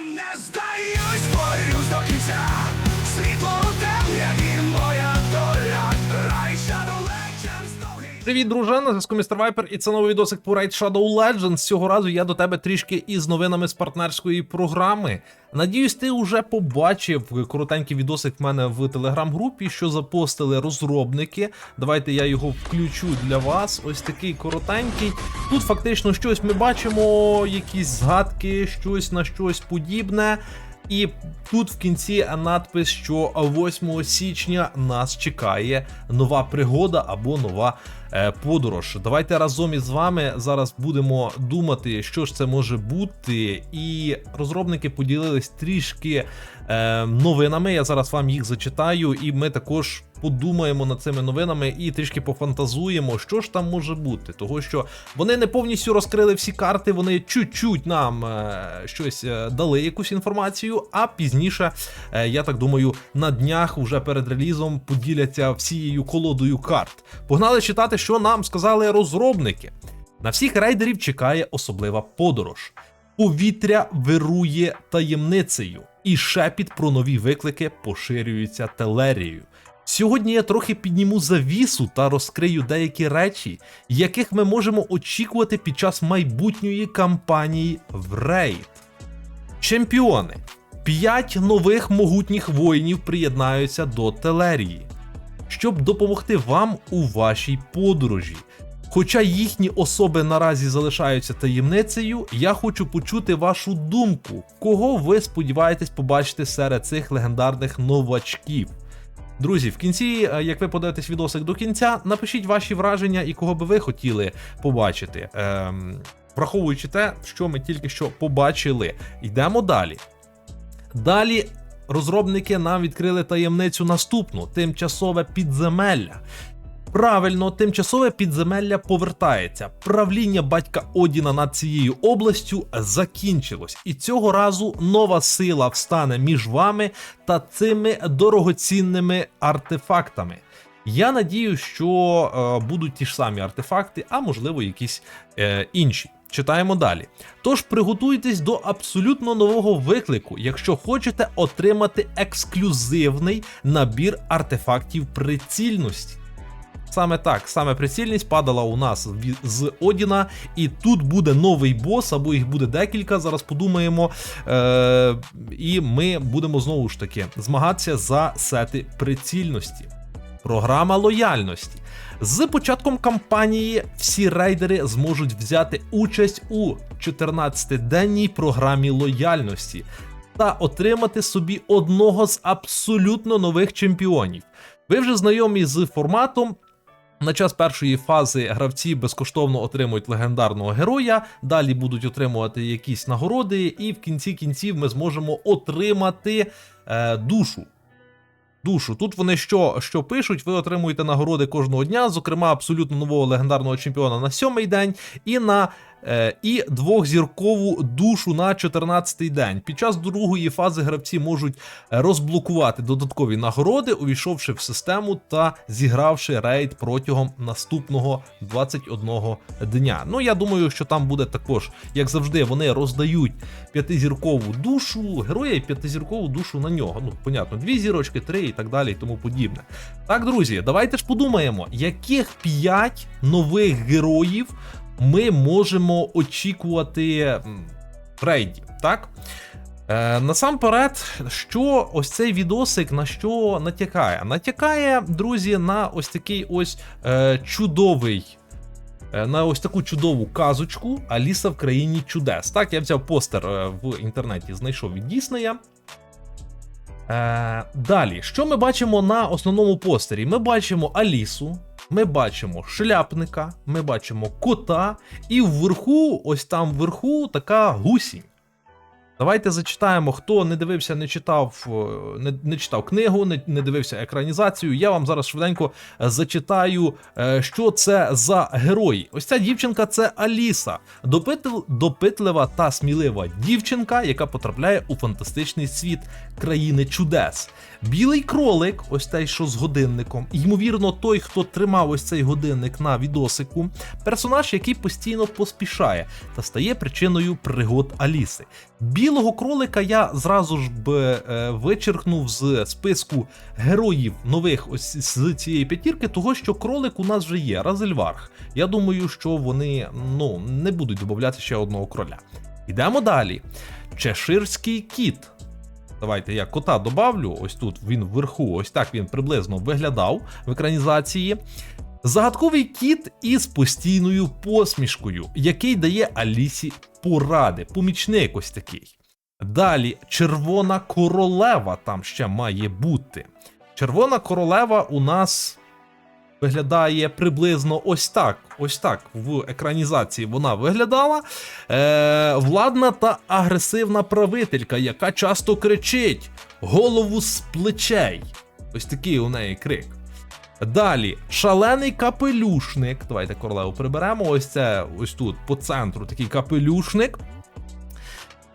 не здаюсь, борюсь до кінця. Світло Привіт, друже, на зв'язку Містер Вайпер, і це новий відосик по Raid Shadow Legends. Цього разу я до тебе трішки із новинами з партнерської програми. Надіюсь, ти вже побачив коротенький відосик в мене в телеграм-групі, що запостили розробники. Давайте я його включу для вас. Ось такий коротенький. Тут фактично щось ми бачимо, якісь згадки, щось на щось подібне. І тут в кінці надпис, що 8 січня нас чекає нова пригода або нова е, подорож. Давайте разом із вами зараз будемо думати, що ж це може бути. І розробники поділились трішки е, новинами. Я зараз вам їх зачитаю, і ми також подумаємо над цими новинами і трішки пофантазуємо, що ж там може бути. Того що вони не повністю розкрили всі карти, вони чуть-чуть нам е, щось е, дали, якусь інформацію, а пізніше, е, я так думаю, на днях уже перед релізом поділяться всією колодою карт. Погнали читати, що нам сказали розробники. На всіх рейдерів чекає особлива подорож. Повітря вирує таємницею, і шепіт про нові виклики поширюється телерією. Сьогодні я трохи підніму завісу та розкрию деякі речі, яких ми можемо очікувати під час майбутньої кампанії в рейд. Чемпіони. П'ять нових могутніх воїнів приєднаються до Телерії, щоб допомогти вам у вашій подорожі. Хоча їхні особи наразі залишаються таємницею, я хочу почути вашу думку, кого ви сподіваєтесь побачити серед цих легендарних новачків. Друзі, в кінці, е, як ви подаєтесь відосик до кінця, напишіть ваші враження і кого би ви хотіли побачити. Ем, враховуючи те, що ми тільки що побачили. Йдемо далі. Далі розробники нам відкрили таємницю наступну: тимчасове підземелля. Правильно, тимчасове підземелля повертається. Правління батька Одіна над цією областю закінчилось, і цього разу нова сила встане між вами та цими дорогоцінними артефактами. Я надію, що е, будуть ті ж самі артефакти, а можливо, якісь е, інші. Читаємо далі. Тож приготуйтесь до абсолютно нового виклику, якщо хочете отримати ексклюзивний набір артефактів прицільності. Саме так, саме прицільність падала у нас з Одіна, і тут буде новий бос, або їх буде декілька. Зараз подумаємо. Е- і ми будемо знову ж таки змагатися за сети прицільності. Програма лояльності. З початком кампанії всі рейдери зможуть взяти участь у 14-денній програмі лояльності та отримати собі одного з абсолютно нових чемпіонів. Ви вже знайомі з форматом. На час першої фази гравці безкоштовно отримують легендарного героя, далі будуть отримувати якісь нагороди, і в кінці кінців ми зможемо отримати е, душу. Душу. Тут вони що, що пишуть? Ви отримуєте нагороди кожного дня, зокрема, абсолютно нового легендарного чемпіона на сьомий день і на і двохзіркову душу на 14-й день. Під час другої фази гравці можуть е, розблокувати додаткові нагороди, увійшовши в систему та зігравши рейд протягом наступного 21 дня. Ну я думаю, що там буде також, як завжди, вони роздають п'ятизіркову душу героя і п'ятизіркову душу на нього. Ну, понятно, дві зірочки, три і так далі, і тому подібне. Так, друзі, давайте ж подумаємо, яких п'ять нових героїв ми можемо очікувати м, рейді, так? Е, насамперед, що ось цей відосик на що натякає? Натякає, друзі, на ось такий ось е, чудовий. е, На ось таку чудову казочку Аліса в країні чудес. Так, я взяв постер е, в інтернеті, знайшов від Діснея. Е, далі, що ми бачимо на основному постері? Ми бачимо Алісу, ми бачимо шляпника, ми бачимо кота, і вверху, ось там вверху, така гусінь. Давайте зачитаємо, хто не дивився, не читав, е, не, не читав книгу, не, не дивився екранізацію. Я вам зараз швиденько е, зачитаю, е, що це за герої. Ось ця дівчинка це Аліса, допитл, допитлива та смілива дівчинка, яка потрапляє у фантастичний світ країни чудес. Білий кролик, ось той, що з годинником. Ймовірно, той, хто тримав ось цей годинник на відосику, персонаж, який постійно поспішає та стає причиною пригод Аліси. Білого кролика я зразу ж би е, вичеркнув з списку героїв нових ось з цієї п'ятірки, того що кролик у нас вже є, Разельварх. Я думаю, що вони ну, не будуть додати ще одного кроля. Йдемо далі. Чеширський кіт. Давайте я кота добавлю. Ось тут він вверху, ось так він приблизно виглядав в екранізації. Загадковий кіт із постійною посмішкою, який дає Алісі поради. Помічник ось такий. Далі червона королева там ще має бути. Червона королева у нас виглядає приблизно ось так. Ось так в екранізації вона виглядала. Е, владна та агресивна правителька, яка часто кричить: голову з плечей. Ось такий у неї крик. Далі, шалений капелюшник. Давайте королеву приберемо. Ось це ось тут по центру такий капелюшник.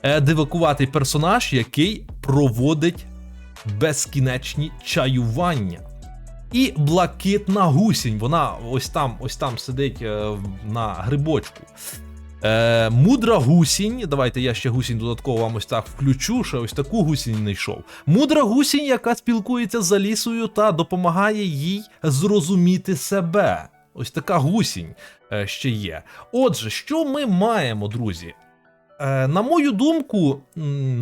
Е, дивакуватий персонаж, який проводить безкінечні чаювання. І блакитна гусінь. Вона ось там, ось там сидить е, на грибочку. Е, мудра гусінь. Давайте я ще гусінь додатково вам ось так включу. Ще ось таку гусінь знайшов. Мудра гусінь, яка спілкується з Алісою та допомагає їй зрозуміти себе. Ось така гусінь е, ще є. Отже, що ми маємо, друзі? Е, на мою думку,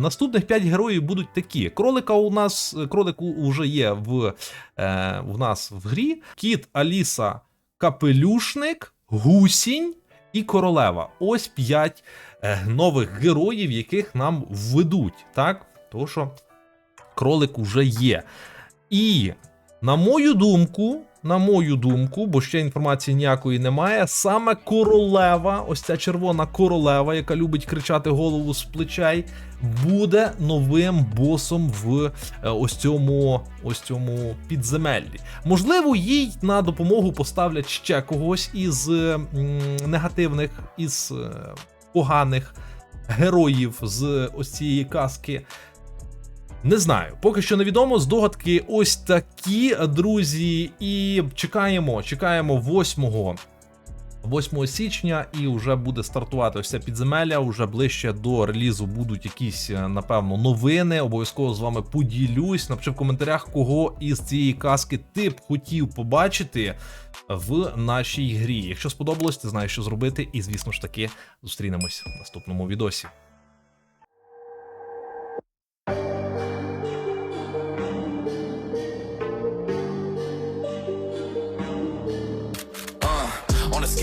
наступних 5 героїв будуть такі. Кролика у нас кролик у- уже є в, е, в нас в грі. Кіт, Аліса, Капелюшник, Гусінь і Королева. Ось 5 е, нових героїв, яких нам введуть. Так? Тому що кролик уже є. І на мою думку, на мою думку, бо ще інформації ніякої немає. Саме королева, ось ця червона королева, яка любить кричати голову з плечей, буде новим босом в е, ось цьому ось цьому підземеллі. Можливо, їй на допомогу поставлять ще когось із негативних, із е, поганих героїв з ось цієї казки. Не знаю, поки що невідомо. Здогадки ось такі, друзі. І чекаємо, чекаємо 8 8 січня, і вже буде стартувати ось це підземелля. Уже ближче до релізу будуть якісь, е, напевно, новини. Обов'язково з вами поділюсь. Напиши в коментарях, кого із цієї казки ти б хотів побачити в нашій грі. Якщо сподобалось, ти знаєш, що зробити. І звісно ж таки зустрінемось в наступному відосі.